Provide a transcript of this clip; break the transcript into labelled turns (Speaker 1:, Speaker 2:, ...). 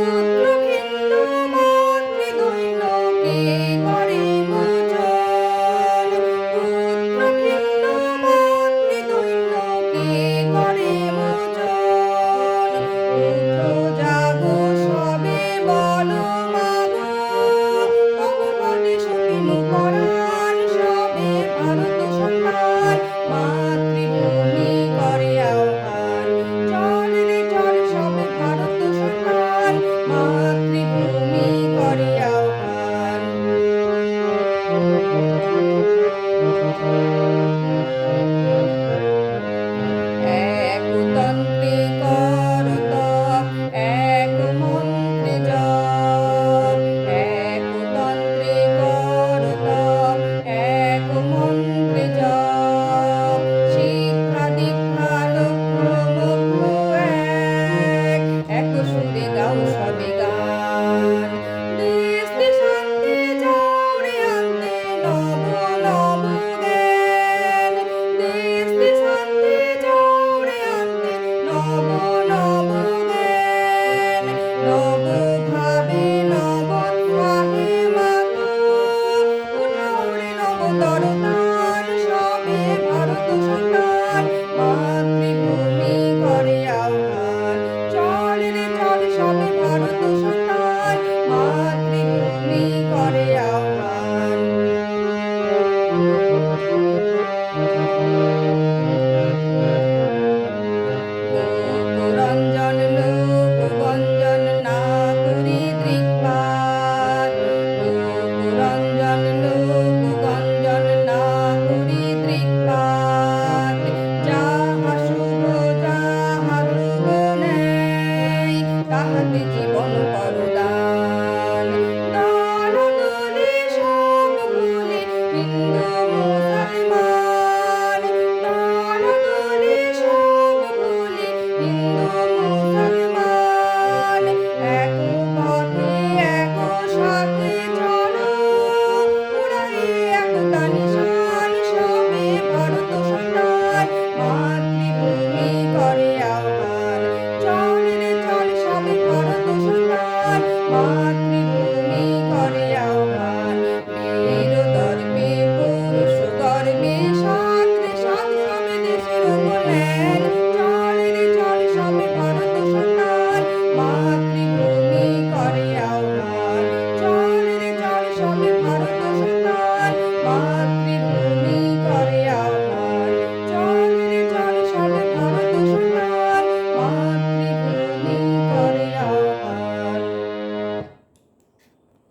Speaker 1: পুত্র ভিন্ন মাতৃ দুই লোকে Lord. God, and there's a my God.